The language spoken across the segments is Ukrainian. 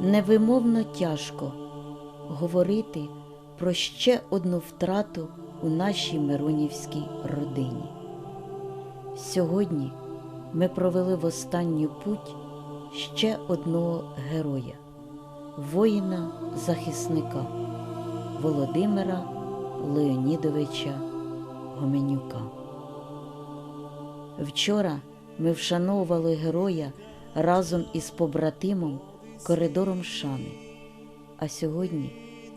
Невимовно тяжко говорити про ще одну втрату у нашій Миронівській родині. Сьогодні ми провели в останню путь ще одного героя, воїна-захисника Володимира Леонідовича Гоменюка. Вчора ми вшановували героя разом із побратимом коридором шани. А сьогодні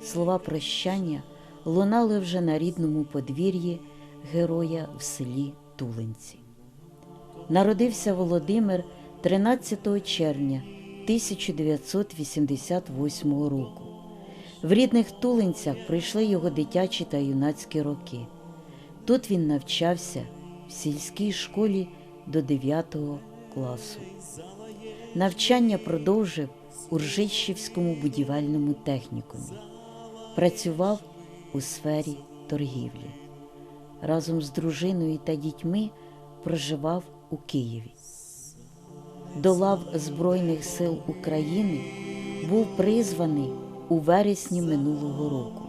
слова прощання лунали вже на рідному подвір'ї героя в селі Тулинці. Народився Володимир 13 червня 1988 року. В рідних Тулинцях прийшли його дитячі та юнацькі роки. Тут він навчався в сільській школі до 9 класу. Навчання продовжив у Ржищівському будівельному технікумі. Працював у сфері торгівлі. Разом з дружиною та дітьми проживав у Києві. До лав Збройних сил України був призваний у вересні минулого року.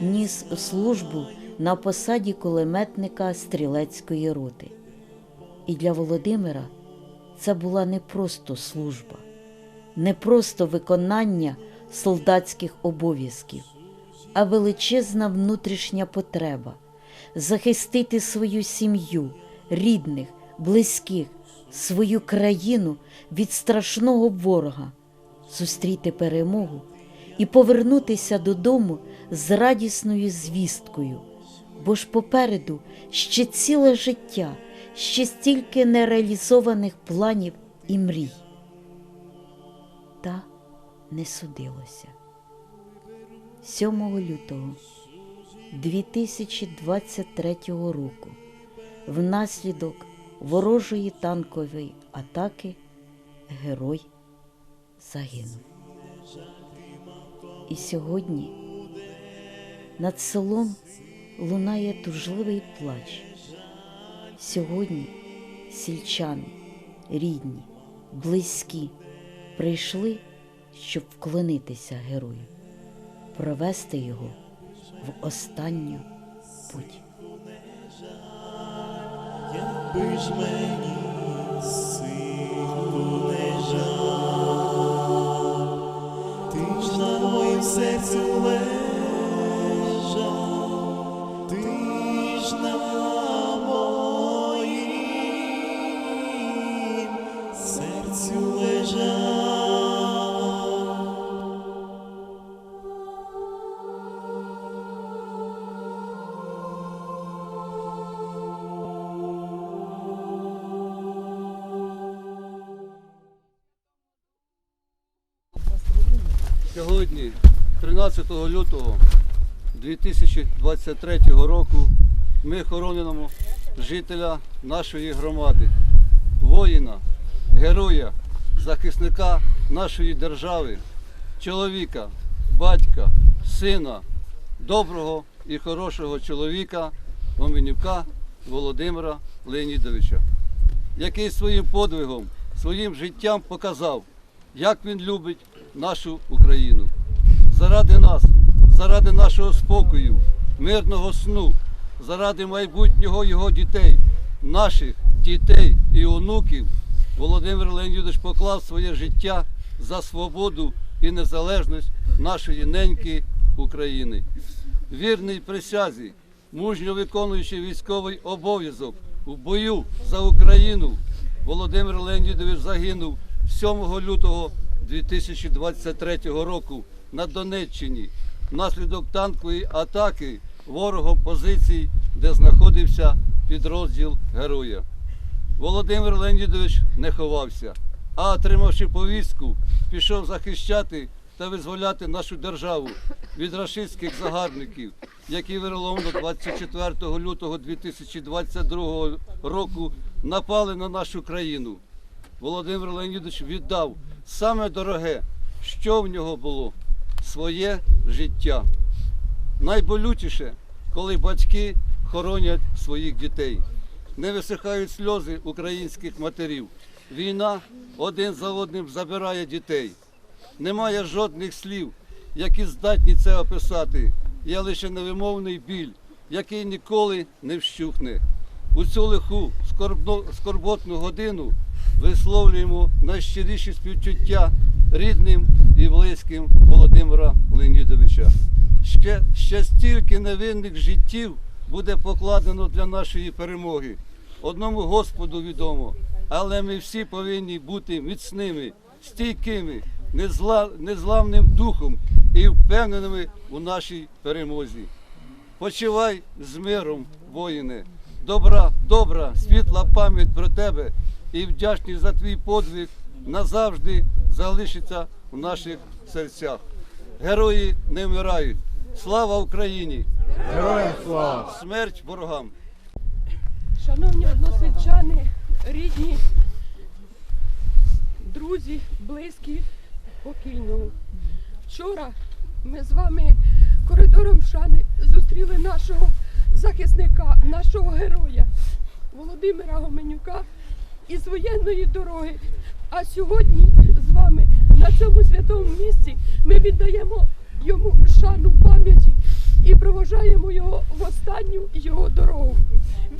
Ніс службу на посаді кулеметника стрілецької роти. І для Володимира це була не просто служба, не просто виконання солдатських обов'язків, а величезна внутрішня потреба захистити свою сім'ю, рідних, близьких, свою країну від страшного ворога, зустріти перемогу і повернутися додому з радісною звісткою, бо ж попереду ще ціле життя, ще стільки нереалізованих планів і мрій. Не судилося. 7 лютого 2023 року внаслідок ворожої танкової атаки герой загинув. І сьогодні над селом лунає тужливий плач. Сьогодні сільчани, рідні, близькі прийшли, щоб вклонитися герою, провести його в останню путь. 13 лютого 2023 року, ми хоронимо жителя нашої громади, воїна, героя, захисника нашої держави, чоловіка, батька, сина, доброго і хорошого чоловіка Гоменюка Володимира Леонідовича, який своїм подвигом, своїм життям показав, як він любить нашу Україну. Заради нас, заради нашого спокою, мирного сну, заради майбутнього його дітей, наших дітей і онуків, Володимир Леонідович поклав своє життя за свободу і незалежність нашої неньки України. Вірний присязі, мужньо виконуючи військовий обов'язок у бою за Україну, Володимир Леонідович загинув 7 лютого 2023 року на Донеччині внаслідок танкової атаки ворогом позицій, де знаходився підрозділ героя. Володимир Леонідович не ховався, а отримавши повістку, пішов захищати та визволяти нашу державу від рашистських загарбників, які вироломно 24 лютого 2022 року напали на нашу країну. Володимир Леонідович віддав саме дороге, що в нього було своє життя. Найболючіше, коли батьки хоронять своїх дітей. Не висихають сльози українських матерів. Війна один за одним забирає дітей. Немає жодних слів, які здатні це описати. Є лише невимовний біль, який ніколи не вщухне. У цю лиху скорбно, скорботну годину висловлюємо найщиріші співчуття рідним і близьким Володимира Леонідовича. Ще, ще стільки невинних життів буде покладено для нашої перемоги. Одному Господу відомо, але ми всі повинні бути міцними, стійкими, незла, незламним духом і впевненими у нашій перемозі. Почивай з миром, воїне. Добра, добра, світла пам'ять про тебе і вдячність за твій подвиг назавжди залишиться у наших серцях. Герої не вмирають. Слава Україні! Героям слава! Смерть ворогам! Шановні односельчани, рідні, друзі, близькі покійного. Вчора ми з вами коридором шани зустріли нашого захисника, нашого героя Володимира Гоменюка із воєнної дороги. А сьогодні з вами на цьому святому місці ми віддаємо йому шану пам'яті і проважаємо його в останню його дорогу.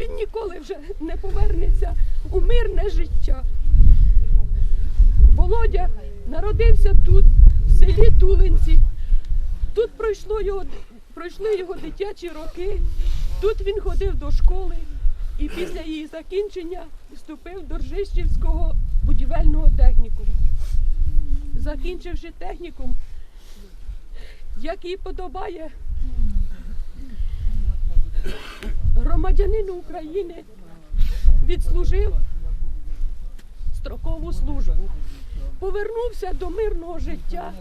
Він ніколи вже не повернеться у мирне життя. Володя народився тут, в селі Тулинці. Тут пройшло його, пройшли його дитячі роки. Тут він ходив до школи і після її закінчення вступив до Ржищівського будівельного технікуму. Закінчивши технікум, як їй подобає. Громадянин України, відслужив строкову службу, повернувся до мирного життя,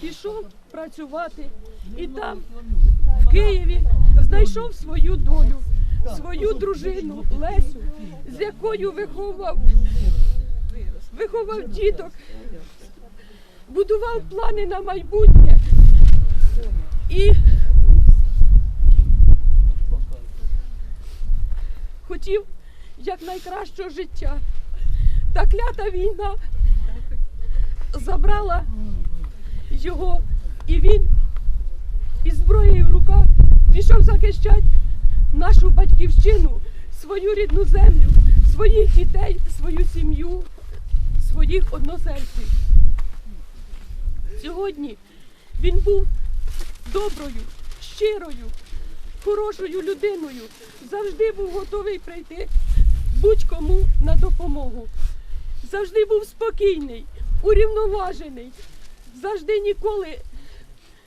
пішов працювати. І там, в Києві, знайшов свою долю, свою дружину Лесю, з якою виховав, виховав діток, будував плани на майбутнє. І хотів якнайкращого життя. Та клята війна забрала його, і він із зброєю в руках пішов захищати нашу батьківщину, свою рідну землю, своїх дітей, свою сім'ю, своїх односельців. Сьогодні він був доброю, щирою, хорошою людиною, завжди був готовий прийти будь-кому на допомогу. Завжди був спокійний, урівноважений, завжди ніколи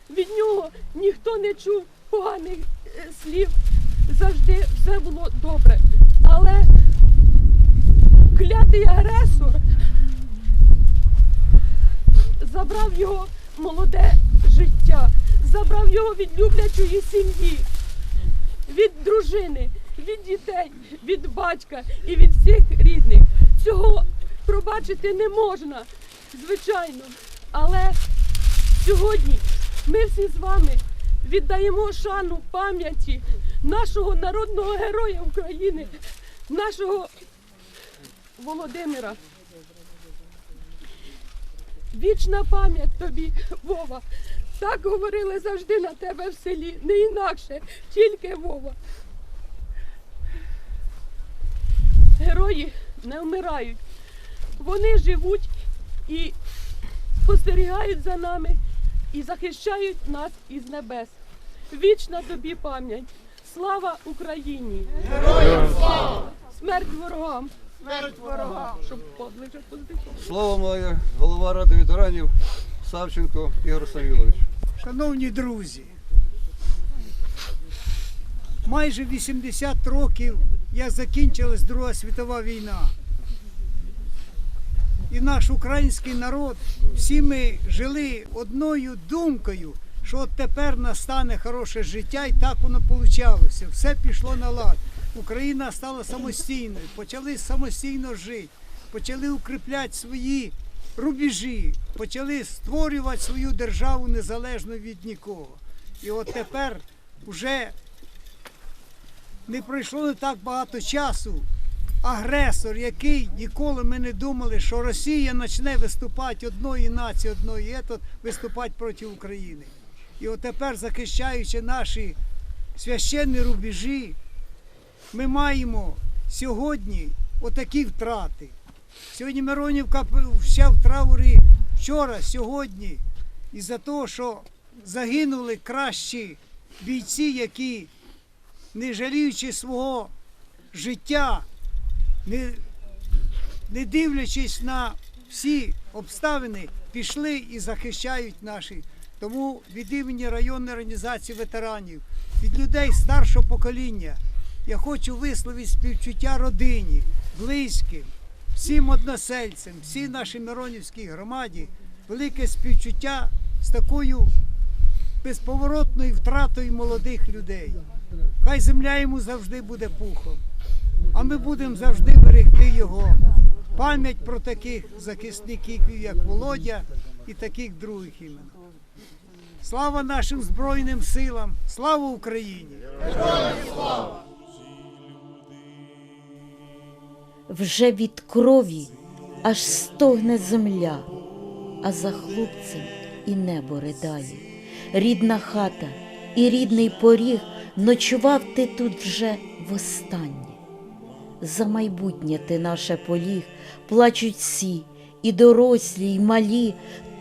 від нього ніхто не чув поганих е, слів. Завжди все було добре. Але клятий агресор забрав його молоде життя, забрав його від люблячої сім'ї, від дружини, від дітей, від батька і від всіх рідних. Цього пробачити не можна, звичайно. Але сьогодні ми всі з вами віддаємо шану пам'яті нашого народного героя України, нашого Володимира. Вічна пам'ять тобі, Вова. Так говорили завжди на тебе в селі, не інакше, тільки Вова. Герої не вмирають. Вони живуть і спостерігають за нами і захищають нас із небес. Вічна тобі пам'ять. Слава Україні! Героям слава! Смерть ворогам! Смерть позитивно. Слово має голова Ради ветеранів Савченко Ігор Самілович. Шановні друзі, майже 80 років як закінчилась Друга світова війна. І наш український народ, всі ми жили одною думкою, що от тепер настане хороше життя, і так воно вийшло. Все пішло на лад. Україна стала самостійною, почали самостійно жити, почали укріпляти свої рубежі, почали створювати свою державу незалежно від нікого. І от тепер вже не пройшло не так багато часу, агресор, який ніколи ми не думали, що Росія почне виступати одної нації, одної етот, виступати проти України. І от тепер, захищаючи наші священні рубежі, ми маємо сьогодні отакі втрати. Сьогодні Миронівка вся в траурі вчора, сьогодні, із-за того, що загинули кращі бійці, які, не жаліючи свого життя, не, не дивлячись на всі обставини, пішли і захищають наші. Тому від імені районної організації ветеранів, від людей старшого покоління, я хочу висловити співчуття родині, близьким, всім односельцям, всій нашій Миронівській громаді, велике співчуття з такою безповоротною втратою молодих людей. Хай земля йому завжди буде пухом, а ми будемо завжди берегти його. Пам'ять про таких захисників, як Володя і таких других імен. Слава нашим Збройним силам! Слава Україні! Вже від крові аж стогне земля, а за хлопцем і небо ридає. Рідна хата і рідний поріг ночував ти тут вже востаннє. За майбутнє ти наше поліг, плачуть всі, і дорослі, і малі,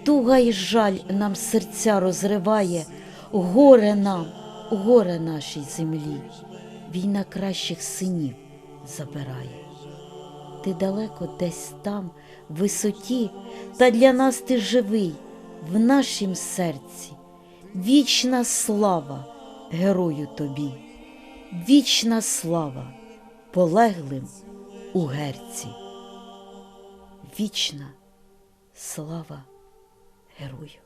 туга й жаль нам серця розриває, горе нам, горе нашій землі, війна кращих синів забирає. Ти далеко десь там, в висоті, та для нас ти живий в нашім серці. Вічна слава герою тобі, вічна слава полеглим у герці. Вічна слава герою.